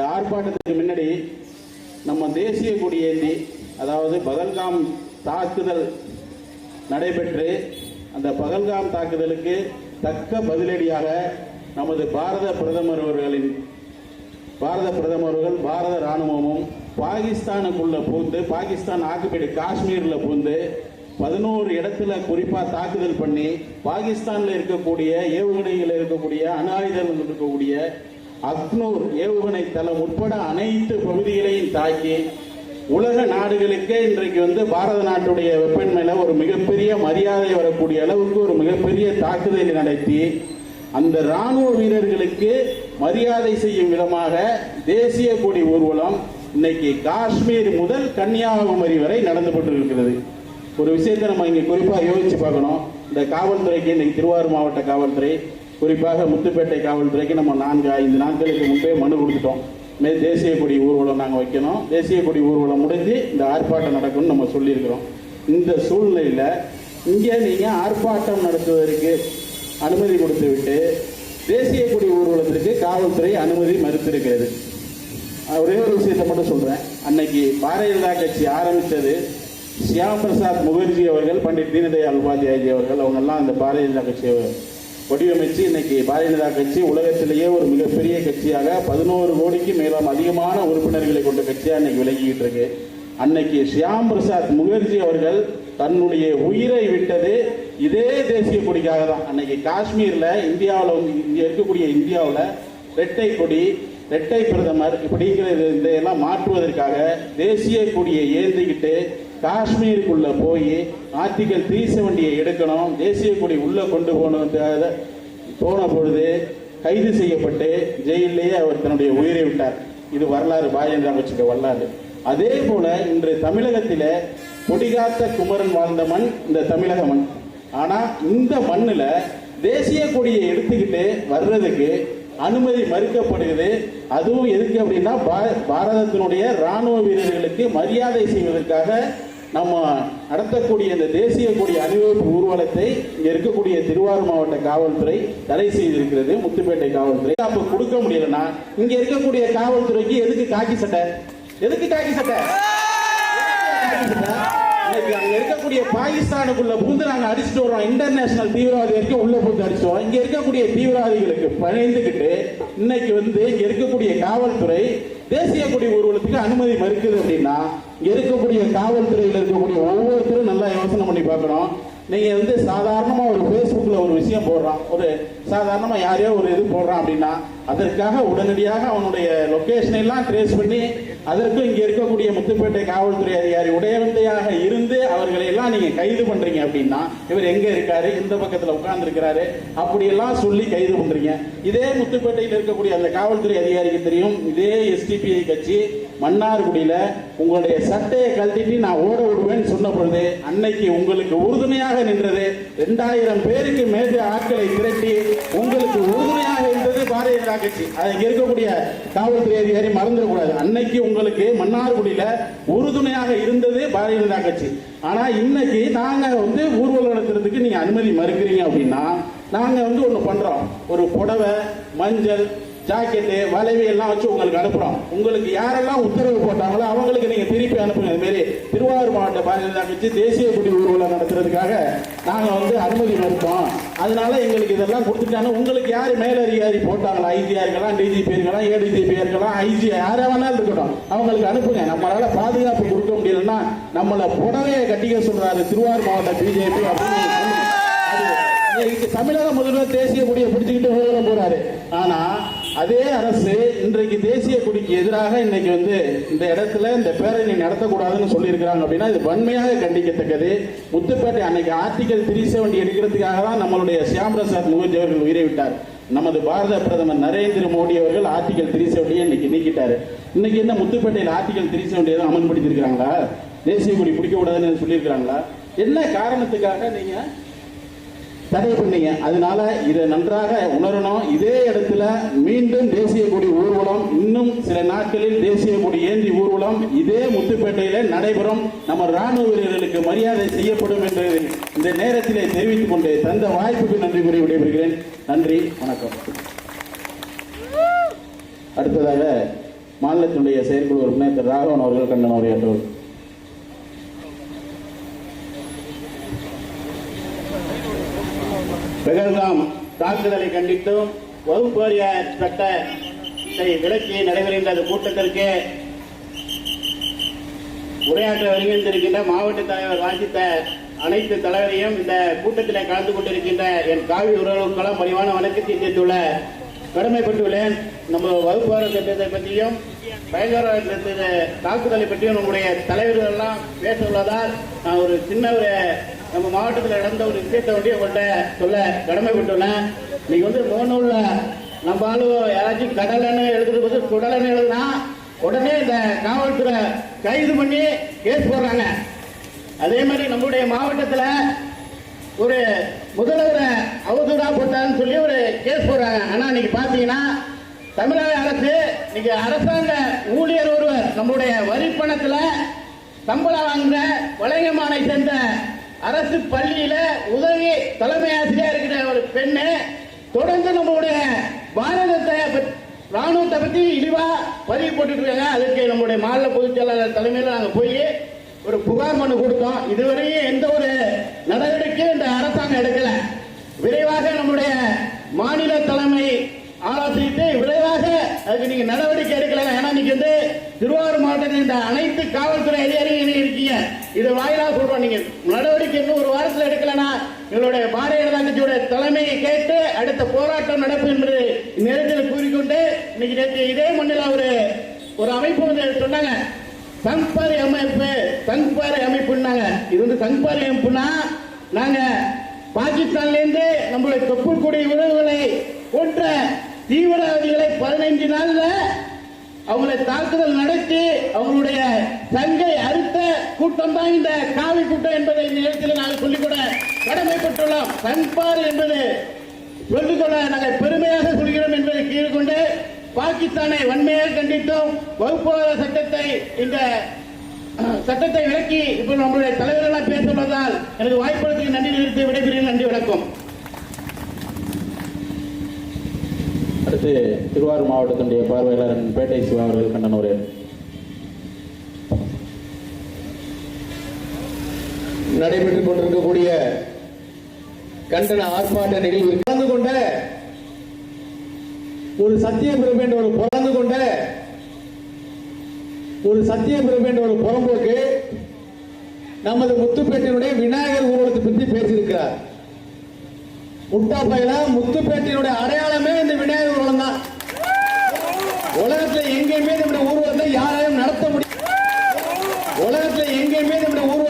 இந்த ஆர்ப்பாட்டத்துக்கு முன்னாடி நம்ம தேசிய கொடியேந்தி அதாவது பகல்காம் தாக்குதல் நடைபெற்று அந்த பகல்காம் தாக்குதலுக்கு தக்க பதிலடியாக நமது பாரத பிரதமர் அவர்களின் பாரத பிரதமர்கள் பாரத ராணுவமும் பாகிஸ்தானுக்குள்ள பூந்து பாகிஸ்தான் ஆக்குபைடு காஷ்மீரில் பூந்து பதினோரு இடத்துல குறிப்பாக தாக்குதல் பண்ணி பாகிஸ்தானில் இருக்கக்கூடிய ஏவுகணையில் இருக்கக்கூடிய அணு ஆயுதங்கள் இருக்கக்கூடிய அக்னூர் ஏவுகணை தளம் உட்பட அனைத்து பகுதிகளையும் தாக்கி உலக நாடுகளுக்கே இன்றைக்கு வந்து பாரத நாட்டுடைய வெப்பன் ஒரு மிகப்பெரிய மரியாதை வரக்கூடிய அளவுக்கு ஒரு மிகப்பெரிய தாக்குதலை நடத்தி அந்த ராணுவ வீரர்களுக்கு மரியாதை செய்யும் விதமாக தேசிய கொடி ஊர்வலம் இன்னைக்கு காஷ்மீர் முதல் கன்னியாகுமரி வரை நடந்து கொண்டிருக்கிறது. ஒரு விஷயத்தை நம்ம இங்கே குறிப்பாக யோசிச்சு பார்க்கணும். இந்த காவல்துறைக்கு இன்னைக்கு திருவாரூர் மாவட்ட காவல்துறை குறிப்பாக முத்துப்பேட்டை காவல்துறைக்கு நம்ம நான்கு ஐந்து நாட்களுக்கு முன்பே மனு கொடுத்துட்டோம். மே தேசிய கொடி ஊர்வலம் நாங்கள் வைக்கணும். தேசிய கொடி ஊர்வலம் முடிஞ்சு இந்த ஆர்ப்பாட்டம் நடக்கும்னு நம்ம சொல்லியிருக்கிறோம். இந்த சூழ்நிலையில் இங்கே நீங்கள் ஆர்ப்பாட்டம் நடத்துவதற்கு அனுமதி கொடுத்துவிட்டு தேசிய கொடி ஊர்வலத்திற்கு காவல்துறை அனுமதி மறுத்திருக்கிறது. ஒரே ஒரு விஷயத்தை மட்டும் சொல்கிறேன் அன்னைக்கு பாரதிய ஜனதா கட்சி ஆரம்பித்தது சியாம் பிரசாத் முகர்ஜி அவர்கள் பண்டிட் தீனதயாள் உபாத்யாயஜி அவர்கள் அவங்கெல்லாம் அந்த பாரதிய ஜனதா கட்சியை வடிவமைச்சு இன்னைக்கு பாரதிய ஜனதா கட்சி உலகத்திலேயே ஒரு மிகப்பெரிய கட்சியாக பதினோரு கோடிக்கு மேலும் அதிகமான உறுப்பினர்களை கொண்ட கட்சியாக இன்னைக்கு விளங்கிட்டு இருக்கு. அன்னைக்கு ஷியாம் பிரசாத் முகர்ஜி அவர்கள் தன்னுடைய உயிரை விட்டது இதே தேசிய கொடிக்காக தான். அன்னைக்கு காஷ்மீர்ல இந்தியாவில் இங்கே இருக்கக்கூடிய இந்தியாவில் ரெட்டை கொடி ரெட்டை பிரதமர் இப்படிங்கிறது இதையெல்லாம் மாற்றுவதற்காக தேசிய கொடியை ஏந்திக்கிட்டு காஷ்மீருக்குள்ள போய் ஆர்டிகல் த்ரீ செவன்டியை எடுக்கணும் தேசிய கொடி உள்ள கொண்டு போகணும் போன பொழுது கைது செய்யப்பட்டு ஜெயிலேயே அவர் தன்னுடைய உயிரை விட்டார். இது வரலாறு பாஜக கட்சிக்கு வரலாறு. அதே போல இன்று தமிழகத்தில கொடிகாத்த குமரன் வாழ்ந்த மண் இந்த தமிழக மண். ஆனா இந்த மண்ணுல தேசிய கொடியை எடுத்துக்கிட்டு வர்றதுக்கு அனுமதி மறுக்கப்படுகிறது. அதுவும் எதுக்கு அப்படின்னா பாரதத்தினுடைய ராணுவ வீரர்களுக்கு மரியாதை செய்வதற்காக நம்ம நடத்தக்கூடிய இந்த தேசிய கொடி அணிவகுப்பு ஊர்வலத்தை இங்கே இருக்கக்கூடிய திருவாரூர் மாவட்ட காவல்துறை தடை செய்திருக்கிறது முத்துப்பேட்டை காவல்துறை. அப்போ கொடுக்க முடியலன்னா இங்கே இருக்கக்கூடிய காவல்துறைக்கு எதுக்கு காக்கி சட்டை? எதுக்கு காக்கி சட்டை? இன்னைக்கு அங்க இருக்கக்கூடிய பாகிஸ்தானுக்குள்ள புகுந்து நாங்க அடிச்சுட்டு வரோம் இன்டர்நேஷனல் தீவிரவாதி வரைக்கும் உள்ள புகுந்து அடிச்சோம் இங்க இருக்கக்கூடிய தீவிரவாதிகளுக்கு பணிந்துகிட்டு இன்னைக்கு வந்து இங்க இருக்கக்கூடிய காவல்துறை தேசிய கொடி ஊர்வலத்துக்கு அனுமதி மறுக்குது அப்படின்னா இருக்கக்கூடிய காவல்துறையில் இருக்கக்கூடிய ஒவ்வொருத்தரும் நல்லா யோசனை பண்ணி பார்க்கணும். நீங்கள் வந்து சாதாரணமாக ஒரு ஃபேஸ்புக்கில் ஒரு விஷயம் போடுறான். ஒரு சாதாரணமாக யாரையோ ஒரு இது போடுறான் அப்படின்னா அதற்காக உடனடியாக அவனுடைய லொகேஷனை எல்லாம் ட்ரேஸ் பண்ணி அதற்கும் இங்கே இருக்கக்கூடிய முத்துப்பேட்டை காவல்துறை அதிகாரி உடையவந்தையாக இருந்து அவர்களை எல்லாம் நீங்கள் கைது பண்ணுறீங்க அப்படின்னா இவர் எங்கே இருக்காரு? இந்த பக்கத்தில் உட்கார்ந்துருக்கிறாரு. அப்படியெல்லாம் சொல்லி கைது பண்ணுறீங்க இதே முத்துப்பேட்டையில் இருக்கக்கூடிய அந்த காவல்துறை அதிகாரிக்கு தெரியும் இதே எஸ்டிபிஐ கட்சி மன்னார்குடியில உங்களுடைய சட்டையை கழட்டிட்டு நான் ஓட விடுவேன்னு சொன்ன பொழுது அன்னைக்கு உங்களுக்கு உறுதுணையாக நின்றது ரெண்டாயிரம் பேருக்கு மேஜ ஆட்களை திரட்டி உங்களுக்கு உறுதுணையாக இருந்தது பாரதிய ஜனதா கட்சி. அது இருக்கக்கூடிய காவல்துறை அதிகாரி மறந்துடக்கூடாது. அன்னைக்கு உங்களுக்கு மன்னார்குடியில உறுதுணையாக இருந்தது பாரதிய ஜனதா கட்சி. ஆனா இன்னைக்கு நாங்க வந்து ஊர்வலம் நடத்துறதுக்கு நீங்க அனுமதி மறுக்கிறீங்க அப்படின்னா நாங்க வந்து ஒண்ணு பண்றோம். ஒரு புடவை மஞ்சள் ஜாக்கெட்டு வளைவு எல்லாம் வச்சு உங்களுக்கு அனுப்புறோம். உங்களுக்கு யாரெல்லாம் உத்தரவு போட்டாங்களோ அவங்களுக்கு நீங்க திருப்பி அனுப்புங்க. இதுமாரி திருவாரூர் மாவட்ட பாரதிய ஜனதா கட்சி தேசிய குடி ஊர்வலம் நடத்துறதுக்காக நாங்கள் வந்து அனுமதி மறுப்போம் அதனால எங்களுக்கு இதெல்லாம் கொடுத்துட்டாங்க. உங்களுக்கு யார் மேலதிகாரி போட்டாங்களா? ஐஜியா இருக்கலாம் டிஜிபி இருக்கலாம் ஏடிஜிபி இருக்கலாம் ஐஜி யாரா வேணாலும் இருக்கட்டும். அவங்களுக்கு அனுப்புங்க. நம்மளால பாதுகாப்பு கொடுக்க முடியலன்னா நம்மளை புடவையை கட்டிக்க சொல்றாரு திருவாரூர் மாவட்ட பிஜேபி. அப்படின்னு தமிழக முதல்வர் தேசிய கொடியை பிடிச்சுக்கிட்டு ஊர்வலம் போறாரு. ஆனா அதே அரசு இன்றைக்கு தேசிய கொடிக்கு எதிராக இன்னைக்கு வந்து இந்த இடத்துல இந்த பேரணி நடத்தக்கூடாதுன்னு சொல்லியிருக்கிறாங்க அப்படின்னா இது வன்மையாக கண்டிக்கத்தக்கது. முத்துப்பேட்டை அன்னைக்கு ஆர்டிகல் த்ரீ செவன்டி எடுக்கிறதுக்காக தான் நம்மளுடைய சியாம் பிரசாத் முகர்ஜி அவர்கள் உயிரை விட்டார். நமது பாரத பிரதமர் நரேந்திர மோடி அவர்கள் ஆர்டிகல் த்ரீ செவன்டியை இன்னைக்கு நீக்கிட்டாரு. இன்னைக்கு என்ன முத்துப்பேட்டையில் ஆர்டிகல் த்ரீ செவன்டி எதுவும் அமல்படுத்தியிருக்கிறாங்களா? தேசிய கொடி பிடிக்க கூடாதுன்னு சொல்லியிருக்கிறாங்களா? என்ன காரணத்துக்காக நீங்க தடை பண்ணீங்க அதனால இதை நன்றாக உணரணும். இதே இடத்துல மீண்டும் தேசிய கொடி ஊர்வலம் இன்னும் சில நாட்களில் தேசிய கொடி ஏந்தி ஊர்வலம் இதே முத்துப்பேட்டையில நடைபெறும். நம்ம ராணுவ வீரர்களுக்கு மரியாதை செய்யப்படும் என்று இந்த நேரத்திலே தெரிவித்துக் கொண்டு தந்த வாய்ப்புக்கு நன்றி கூறி விடைபெறுகிறேன். நன்றி வணக்கம். அடுத்ததாக மாநிலத்தினுடைய செயற்குழு உறுப்பினர் திரு ராகவன் அவர்கள் கண்டன உரையாற்றுவார் பெகல்காம் தாக்குதலை கண்டித்தும் வகுப்பேறிய சட்டத்தை விலக்கி நடைபெறுகின்ற கூட்டத்திற்கு உரையாற்ற வருகின்றிருக்கின்ற மாவட்ட தலைவர் வாசித்த அனைத்து தலைவரையும் இந்த கூட்டத்தில் கலந்து கொண்டிருக்கின்ற என் காவி உறவுகளுக்கெல்லாம் பணிவான வணக்கத்தை சேர்த்துள்ள கடமைப்பட்டுள்ளேன் நம்ம வகுப்பார திட்டத்தை பற்றியும் பயங்கரவாத தாக்குதலை பற்றியும் நம்முடைய தலைவர்கள் எல்லாம் பேச உள்ளதால் நான் ஒரு சின்ன ஒரு நம்ம மாவட்டத்தில் நடந்த ஒரு விஷயத்தை வந்து உங்கள்கிட்ட சொல்ல கடமைப்பட்டுள்ளேன் இன்னைக்கு வந்து முகநூல்ல நம்ம ஆளு யாராச்சும் கடலைன்னு எழுதுறது போது குடலைன்னு எழுதுனா உடனே இந்த காவல்துறை கைது பண்ணி கேஸ் போடுறாங்க. அதே மாதிரி நம்முடைய மாவட்டத்தில் ஒரு முதல்வரை அவதூறா போட்டான்னு சொல்லி ஒரு கேஸ் போடுறாங்க. ஆனால் இன்னைக்கு பார்த்தீங்கன்னா தமிழக அரசு இன்னைக்கு அரசாங்க ஊழியர் ஒருவர் நம்முடைய வரி பணத்துல சம்பளம் வாங்குற வளையமானை சேர்ந்த அரசு பள்ளியில உதவி தலைமை ஆசிரியர் இருக்கிற ஒரு பெண்ணு தொடர்ந்து நம்மளுடைய பாரதத்தை ராணுவத்தை பத்தி இழிவா பதிவு போட்டுட்டு இருக்காங்க அதுக்கு நம்முடைய மாநில பொதுச் செயலாளர் தலைமையில் நாங்கள் போய் ஒரு புகார் மனு கொடுத்தோம். இதுவரையும் எந்த ஒரு நடவடிக்கையும் இந்த அரசாங்கம் எடுக்கல. விரைவாக நம்முடைய மாநில தலைமை ஆலோசித்து விரைவாக அதுக்கு நீங்க நடவடிக்கை எடுக்கல ஏன்னா இன்னைக்கு வந்து திருவாரூர் மாவட்டத்தில் இந்த அனைத்து காவல்துறை இது வாயிலாக சொல்றோம் நீங்க. நடவடிக்கை இன்னும் ஒரு வாரத்தில் எடுக்கலனா எங்களுடைய பாரதிய ஜனதா கட்சியோட தலைமையை கேட்டு அடுத்த போராட்டம் நடக்கும் என்று நேரத்தில் கூறிக்கொண்டு இன்னைக்கு நேற்று இதே மண்ணில் அவரு ஒரு அமைப்பு வந்து சொன்னாங்க. சங்பாரி அமைப்பு சங்பாரி அமைப்புன்னாங்க. இது வந்து சங்பாரி அமைப்புனா நாங்க பாகிஸ்தான்லேருந்து நம்மளுடைய தொப்புக்கூடிய உறவுகளை போன்ற தீவிரவாதிகளை பதினைஞ்சு நாளில் அவங்களை தாக்குதல் நடத்தி அவங்களுடைய தங்கை அறுத்த கூட்டம் தான் இந்த காவி கூட்டம் என்பதை இந்த நேரத்தில் நாங்கள் சொல்லிக்கூட கடமைப்பட்டுள்ளோம் சங்பார் என்பது சொல்லிக்கொள்ள நாங்கள் பெருமையாக சொல்கிறோம் என்பதை கீழ்கொண்டு பாகிஸ்தானை வன்மையாக கண்டித்தோம். வகுப்புவாத சட்டத்தை இந்த சட்டத்தை விளக்கி இப்போ நம்மளுடைய தலைவர்களாக பேசுவதால் எனக்கு வாய்ப்பளித்து நன்றி நிறுத்தி விடைபெறுகிறேன். நன்றி வணக்கம். அடுத்து திருவாரூர் மாவட்டத்தினுடைய பார்வையாளர் பேட்டை சிவா அவர்கள் கண்டன நடைபெற்றுக் கொண்டிருக்கக்கூடிய கண்டன ஆர்ப்பாட்ட நிகழ்வில் கலந்து கொண்ட ஒரு சத்தியபிரபு என்ற ஒரு பிறந்து கொண்ட ஒரு சத்தியபிரபு என்ற ஒரு புறம்போக்கு நமது முத்துப்பேட்டையினுடைய விநாயகர் ஊர்வலத்தை பற்றி பேசியிருக்கிறார். முட்டாப்பையில முத்துப்பேட்டையினுடைய அடையாளமே இந்த விநாயகர் ஊர்வலம் தான் உலகத்துல எங்கேயுமே நம்முடைய ஊர்வலத்தை யாராலையும் நடத்த முடியும் உலகத்துல எங்கேயுமே நம்முடைய ஊர்வலம்